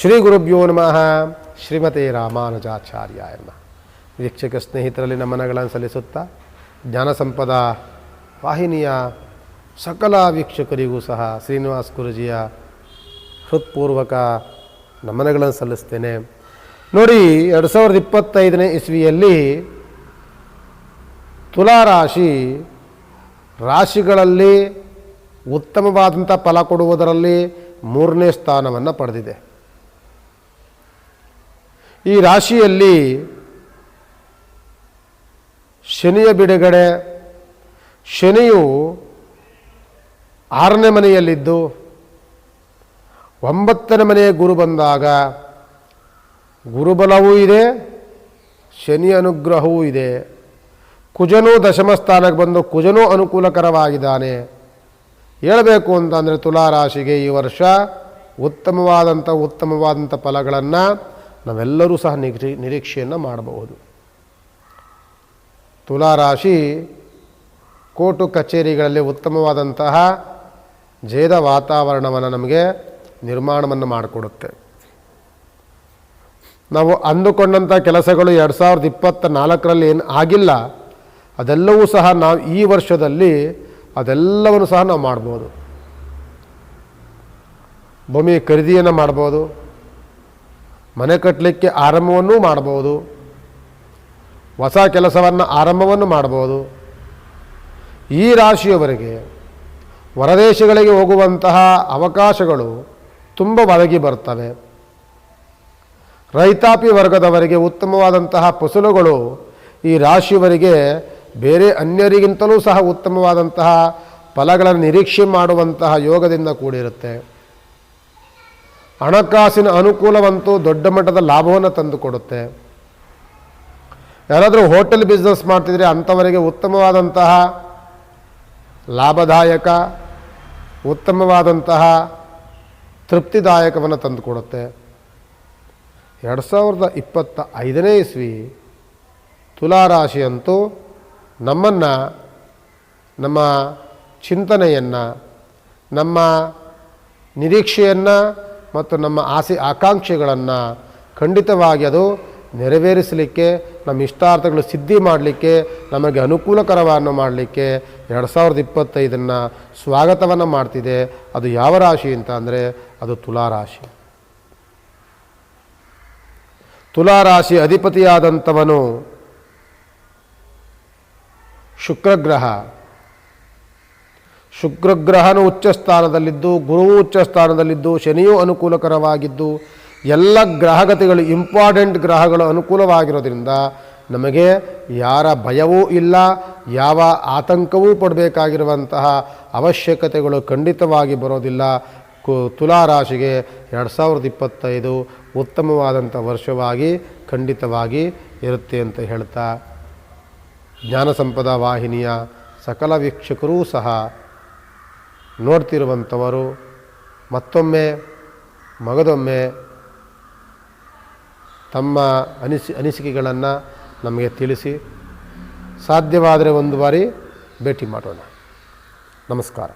ಶ್ರೀ ಗುರುಭ್ಯೋ ನಮಃ. ಶ್ರೀಮತಿ ರಾಮಾನುಜಾಚಾರ್ಯ ಎಂಬ ವೀಕ್ಷಕ ಸ್ನೇಹಿತರಲ್ಲಿ ನಮನಗಳನ್ನು ಸಲ್ಲಿಸುತ್ತಾ ಜ್ಞಾನ ಸಂಪದ ವಾಹಿನಿಯ ಸಕಲ ವೀಕ್ಷಕರಿಗೂ ಸಹ ಶ್ರೀನಿವಾಸ್ ಗುರುಜಿಯ ಹೃತ್ಪೂರ್ವಕ ನಮನಗಳನ್ನು ಸಲ್ಲಿಸ್ತೇನೆ. ನೋಡಿ, ಎರಡು ಸಾವಿರದ ಇಪ್ಪತ್ತೈದನೇ ಇಸ್ವಿಯಲ್ಲಿ ತುಲಾರಾಶಿ ರಾಶಿಗಳಲ್ಲಿ ಉತ್ತಮವಾದಂಥ ಫಲ ಕೊಡುವುದರಲ್ಲಿ ಮೂರನೇ ಸ್ಥಾನವನ್ನು ಪಡೆದಿದೆ. ಈ ರಾಶಿಯಲ್ಲಿ ಶನಿಯ ಬಿಡುಗಡೆ, ಶನಿಯು ಆರನೇ ಮನೆಯಲ್ಲಿದ್ದು, ಒಂಬತ್ತನೇ ಮನೆಯ ಗುರು ಬಂದಾಗ ಗುರುಬಲವೂ ಇದೆ, ಶನಿ ಅನುಗ್ರಹವೂ ಇದೆ. ಕುಜನೂ ದಶಮ ಸ್ಥಾನಕ್ಕೆ ಬಂದು ಕುಜನೂ ಅನುಕೂಲಕರವಾಗಿದ್ದಾನೆ. ಹೇಳಬೇಕು ಅಂತಂದರೆ ತುಲಾರಾಶಿಗೆ ಈ ವರ್ಷ ಉತ್ತಮವಾದಂಥ ಉತ್ತಮವಾದಂಥ ಫಲಗಳನ್ನು ನಾವೆಲ್ಲರೂ ಸಹ ನಿರೀ ನಿರೀಕ್ಷೆಯನ್ನು ಮಾಡಬಹುದು. ತುಲಾರಾಶಿ ಕೋರ್ಟು ಕಚೇರಿಗಳಲ್ಲಿ ಉತ್ತಮವಾದಂತಹ ಜೇದ ವಾತಾವರಣವನ್ನು ನಮಗೆ ನಿರ್ಮಾಣವನ್ನು ಮಾಡಿಕೊಡುತ್ತೆ. ನಾವು ಅಂದುಕೊಂಡಂಥ ಕೆಲಸಗಳು ಎರಡು ಸಾವಿರದ ಇಪ್ಪತ್ತ ನಾಲ್ಕರಲ್ಲಿ ಏನು ಆಗಿಲ್ಲ, ಅದೆಲ್ಲವೂ ಸಹ ನಾವು ಈ ವರ್ಷದಲ್ಲಿ ಅದೆಲ್ಲವನ್ನು ಸಹ ನಾವು ಮಾಡ್ಬೋದು. ಭೂಮಿ ಖರೀದಿಯನ್ನು ಮಾಡ್ಬೋದು. ಮನೆ ಕಟ್ಟಲಿಕ್ಕೆ ಆರಂಭವನ್ನೂ ಮಾಡ್ಬೋದು ಹೊಸ ಕೆಲಸವನ್ನು ಆರಂಭವನ್ನು ಮಾಡ್ಬೋದು ಈ ರಾಶಿಯವರೆಗೆ ಹೊರದೇಶಗಳಿಗೆ ಹೋಗುವಂತಹ ಅವಕಾಶಗಳು ತುಂಬ ಒದಗಿ ಬರ್ತವೆ ರೈತಾಪಿ ವರ್ಗದವರಿಗೆ ಉತ್ತಮವಾದಂತಹ ಫಸಲುಗಳು ಈ ರಾಶಿಯವರಿಗೆ ಬೇರೆ ಅನ್ಯರಿಗಿಂತಲೂ ಸಹ ಉತ್ತಮವಾದಂತಹ ಫಲಗಳನ್ನು ನಿರೀಕ್ಷೆ ಮಾಡುವಂತಹ ಯೋಗದಿಂದ ಕೂಡಿರುತ್ತೆ. ಹಣಕಾಸಿನ ಅನುಕೂಲವಂತೂ ದೊಡ್ಡ ಮಟ್ಟದ ಲಾಭವನ್ನು ತಂದುಕೊಡುತ್ತೆ. ಯಾರಾದರೂ ಹೋಟೆಲ್ ಬಿಸ್ನೆಸ್ ಮಾಡ್ತಿದ್ರೆ ಅಂಥವರಿಗೆ ಉತ್ತಮವಾದಂತಹ ಲಾಭದಾಯಕ, ಉತ್ತಮವಾದಂತಹ ತೃಪ್ತಿದಾಯಕವನ್ನು ತಂದುಕೊಡುತ್ತೆ. ಎರಡು ಸಾವಿರದ ಇಪ್ಪತ್ತ ಐದನೇ ಇಸ್ವಿ ತುಲಾರಾಶಿಯಂತೂ ನಮ್ಮನ್ನು, ನಮ್ಮ ಚಿಂತನೆಯನ್ನು, ನಮ್ಮ ನಿರೀಕ್ಷೆಯನ್ನು ಮತ್ತು ನಮ್ಮ ಆಸೆ ಆಕಾಂಕ್ಷೆಗಳನ್ನು ಖಂಡಿತವಾಗಿ ಅದು ನೆರವೇರಿಸಲಿಕ್ಕೆ, ನಮ್ಮ ಇಷ್ಟಾರ್ಥಗಳು ಸಿದ್ಧಿ ಮಾಡಲಿಕ್ಕೆ, ನಮಗೆ ಅನುಕೂಲಕರವನ್ನು ಮಾಡಲಿಕ್ಕೆ ಎರಡು ಸಾವಿರದ ಇಪ್ಪತ್ತೈದನ್ನು ಸ್ವಾಗತವನ್ನು ಮಾಡ್ತಿದೆ. ಅದು ಯಾವ ರಾಶಿ ಅಂತ ಅಂದರೆ ಅದು ತುಲಾರಾಶಿ ತುಲಾರಾಶಿ ಅಧಿಪತಿಯಾದಂಥವನು ಶುಕ್ರಗ್ರಹ. ಶುಕ್ರಗ್ರಹನು ಉಚ್ಚ ಸ್ಥಾನದಲ್ಲಿದ್ದು, ಗುರುವು ಉಚ್ಚ ಸ್ಥಾನದಲ್ಲಿದ್ದು, ಶನಿಯೂ ಅನುಕೂಲಕರವಾಗಿದ್ದು, ಎಲ್ಲ ಗ್ರಹಗತಿಗಳು ಇಂಪಾರ್ಟೆಂಟ್ ಗ್ರಹಗಳು ಅನುಕೂಲವಾಗಿರೋದ್ರಿಂದ ನಮಗೆ ಯಾರ ಭಯವೂ ಇಲ್ಲ, ಯಾವ ಆತಂಕವೂ ಪಡಬೇಕಾಗಿರುವಂತಹ ಅವಶ್ಯಕತೆಗಳು ಖಂಡಿತವಾಗಿ ಬರೋದಿಲ್ಲ. ಕು ತುಲಾರಾಶಿಗೆ ಎರಡು ಸಾವಿರದ ಇಪ್ಪತ್ತೈದು ಉತ್ತಮವಾದಂಥ ವರ್ಷವಾಗಿ ಖಂಡಿತವಾಗಿ ಇರುತ್ತೆ ಅಂತ ಹೇಳ್ತಾ, ಜ್ಞಾನ ಸಂಪದ ವಾಹಿನಿಯ ಸಕಲ ವೀಕ್ಷಕರೂ ಸಹ ನೋಡ್ತಿರುವಂಥವರು ಮತ್ತೊಮ್ಮೆ ಮಗದೊಮ್ಮೆ ತಮ್ಮ ಅನಿಸಿ ಅನಿಸಿಕೆಗಳನ್ನು ನಮಗೆ ತಿಳಿಸಿ ಸಾಧ್ಯವಾದರೆ ಒಂದು ಬಾರಿ ಭೇಟಿ ಮಾಡೋಣ. ನಮಸ್ಕಾರ.